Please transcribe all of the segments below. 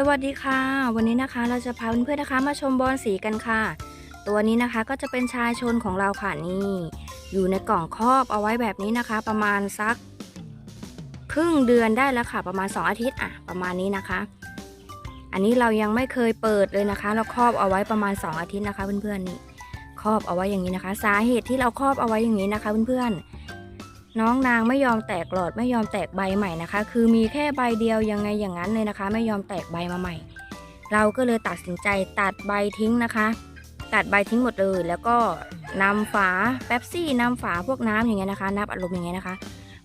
สวัสดีค่ะ วันนี้นะคะเราจะพาเพื่อนๆนะคะ มาชมบอลสีกันค่ะ ตัวนี้นะคะก็จะเป็นชายชนของเราค่ะนี่ อยู่ในกล่องครอบเอาไว้แบบนี้นะคะ ประมาณสัก ครึ่งเดือนได้แล้วค่ะ ประมาณ 2 อาทิตย์อะประมาณนี้นะคะ อันนี้เรายังไม่เคยเปิดเลยนะคะ เราครอบเอาไว้ประมาณ 2 อาทิตย์นะคะ เพื่อนๆนี่ครอบเอาไว้อย่างนี้นะคะ สาเหตุที่เราครอบเอาไว้อย่างนี้นะคะ เพื่อนๆ น้องนางไม่ยอมแตกหลอดไม่ยอมแตกใบใหม่นะคะ คือมีแค่ใบเดียวยังไงอย่างนั้นเลยนะคะ ไม่ยอมแตกใบมาใหม่ เราก็เลยตัดสินใจตัดใบทิ้งนะคะ ตัดใบทิ้งหมดเลย แล้วก็นำฝาแป๊บซี่นำฝาพวกน้ำอย่างเงี้ยนะคะน้ำอัดลมอย่างเงี้ยนะคะ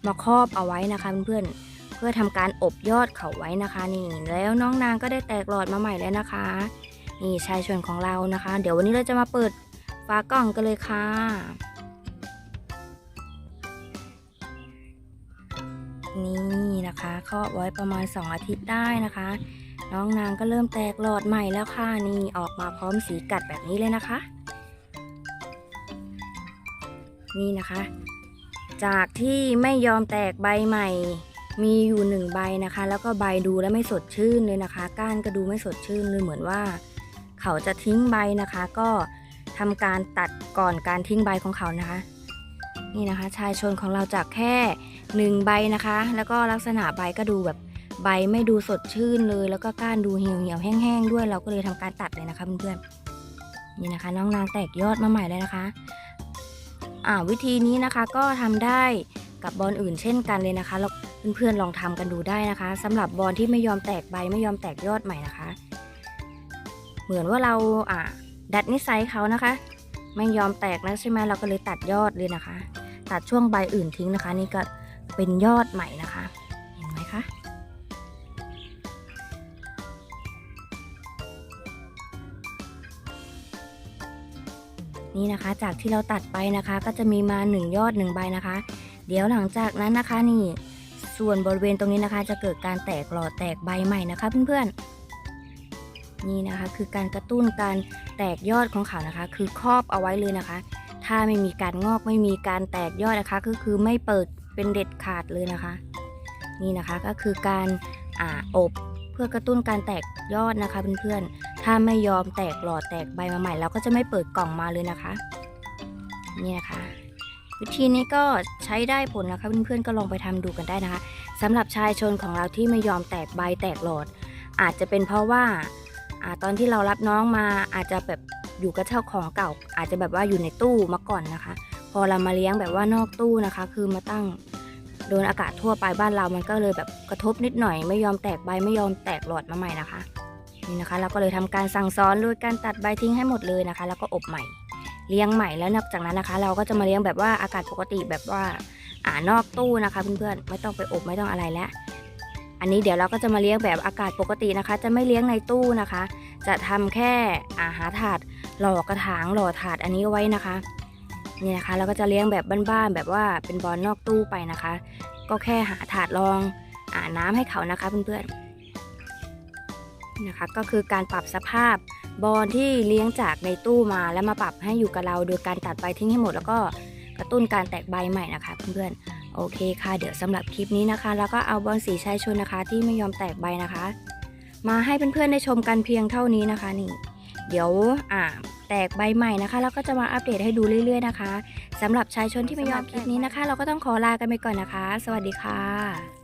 มาครอบเอาไว้นะคะเพื่อนๆเพื่อทำการอบยอดเขาไว้นะคะนี่แล้วน้องนางก็ได้แตกหลอดมาใหม่แล้วนะคะนี่ชายชวนของเรานะคะ เดี๋ยววันนี้เราจะมาเปิดฝากล่องกันเลยค่ะ นี่นะคะครอบไว้ประมาณ 2 อาทิตย์ได้นะคะ น้องนางก็เริ่มแตกหลอดใหม่แล้วค่ะนี่ออกมาพร้อมสีกัดแบบนี้เลยนะคะ นี่นะคะ จากที่ไม่ยอมแตกใบใหม่มีอยู่หนึ่งใบนะคะ แล้วก็ใบดูแล้วไม่สดชื่นเลยนะคะ ก้านก็ดูไม่สดชื่นเลยเหมือนว่า เขาจะทิ้งใบนะคะ ก็ทำการตัดก่อนการทิ้งใบของเขานะคะ นี่นะคะ ชายชนของเราจากแค่หนึ่งใบนะคะ แล้วก็ลักษณะใบก็ดูแบบใบไม่ดูสดชื่นเลย แล้วก็ก้านดูเหี่ยวเหี่ยวแห้งๆด้วยเราก็เลยทำการตัดเลยนะคะเพื่อนๆนี่นะคะ น้องนางแตกยอดมาใหม่เลยนะคะอ่าวิธีนี้นะคะก็ทำได้กับบอลอื่นเช่นกันเลยนะคะแล้วเพื่อนๆลองทำกันดูได้นะคะสำหรับบอลที่ไม่ยอมแตกใบไม่ยอมแตกยอดใหม่นะคะ เหมือนว่าเราอ่าดัดนิสัยเขานะคะ ไม่ยอมแตกแล้วใช่ไหมเราก็เลยตัดยอดเลยนะคะ ตัดช่วงใบอื่นทิ้งนะคะ นี่ก็เป็นยอดใหม่นะคะ เห็นไหมคะนี่นะคะ จากที่เราตัดไปนะคะ ก็จะมีมาหนึ่งยอดหนึ่งใบนะคะ เดี๋ยวหลังจากนั้นนะคะนี่ ส่วนบริเวณตรงนี้นะคะ จะเกิดการแตกหลอดแตกใบใหม่นะคะ เพื่อนๆนี่นะคะ คือการกระตุ้นการแตกยอดของเขานะคะ คือครอบเอาไว้เลยนะคะ ถ้าไม่มีการงอกไม่มีการแตกยอดนะคะ ก็คือไม่เปิดเป็นเด็ดขาดเลยนะคะ นี่นะคะก็คือการอ่าอบเพื่อกระตุ้นการแตกยอดนะคะเพื่อนๆ ถ้าไม่ยอมแตกหลอดแตกใบมาใหม่เราก็จะไม่เปิดกล่องมาเลยนะคะ นี่นะคะ วิธีนี้ก็ใช้ได้ผลนะคะเพื่อนๆก็ลองไปทำดูกันได้นะคะสำหรับชายชนของเราที่ไม่ยอมแตกใบแตกหลอด อาจจะเป็นเพราะว่าอ่าตอนที่เรารับน้องมาอาจจะแบบ อยู่กับเจ้าของเก่า อาจจะแบบว่าอยู่ในตู้มาก่อนนะคะ พอเรามาเลี้ยงแบบว่านอกตู้นะคะ คือมาตั้งโดนอากาศทั่วไปบ้านเรามันก็เลยแบบกระทบนิดหน่อย ไม่ยอมแตกใบไม่ยอมแตกหลอดมาใหม่นะคะนี่นะคะ เราก็เลยทำการสั่งซ้อนโดยการตัดใบทิ้งให้หมดเลยนะคะ แล้วก็อบใหม่ เลี้ยงใหม่แล้วนอกจากนั้นนะคะ เราก็จะมาเลี้ยงแบบว่าอากาศปกติแบบว่าอ่านอกตู้นะคะเพื่อนๆไม่ต้องไปอบไม่ต้องอะไรแล้วอันนี้เดี๋ยวเราก็จะมาเลี้ยงแบบอากาศปกตินะคะ จะไม่เลี้ยงในตู้นะคะ จะทำแค่อาหาถาดหล่อกระถางหล่อถาดอันนี้ไว้นะคะนี่นะคะเราก็จะเลี้ยงแบบบ้านๆแบบว่าเป็นบอลนอกตู้ไปนะคะ ก็แค่หาถาดรองอาน้ำให้เขานะคะเพื่อนๆนะคะ ก็คือการปรับสภาพบอลที่เลี้ยงจากในตู้มาแล้วมาปรับให้อยู่กับเรา โดยการตัดใบทิ้งให้หมดแล้วก็กระตุ้นการแตกใบใหม่นะคะเพื่อนๆโอเคค่ะเดี๋ยวสำหรับคลิปนี้นะคะ แล้วก็เอาบอลสีชายชนนะคะ ที่ไม่ยอมแตกใบนะคะ มาให้เพื่อนๆได้ชมกันเพียงเท่านี้นะคะนี่ เดี๋ยวอ่าแตกใบใหม่นะคะแล้วก็จะมาอัปเดตให้ดูเรื่อยๆนะคะสำหรับชายชนที่ไม่ยอมคลิปนี้นะคะ เราก็ต้องขอลากันไปก่อนนะคะ สวัสดีค่ะ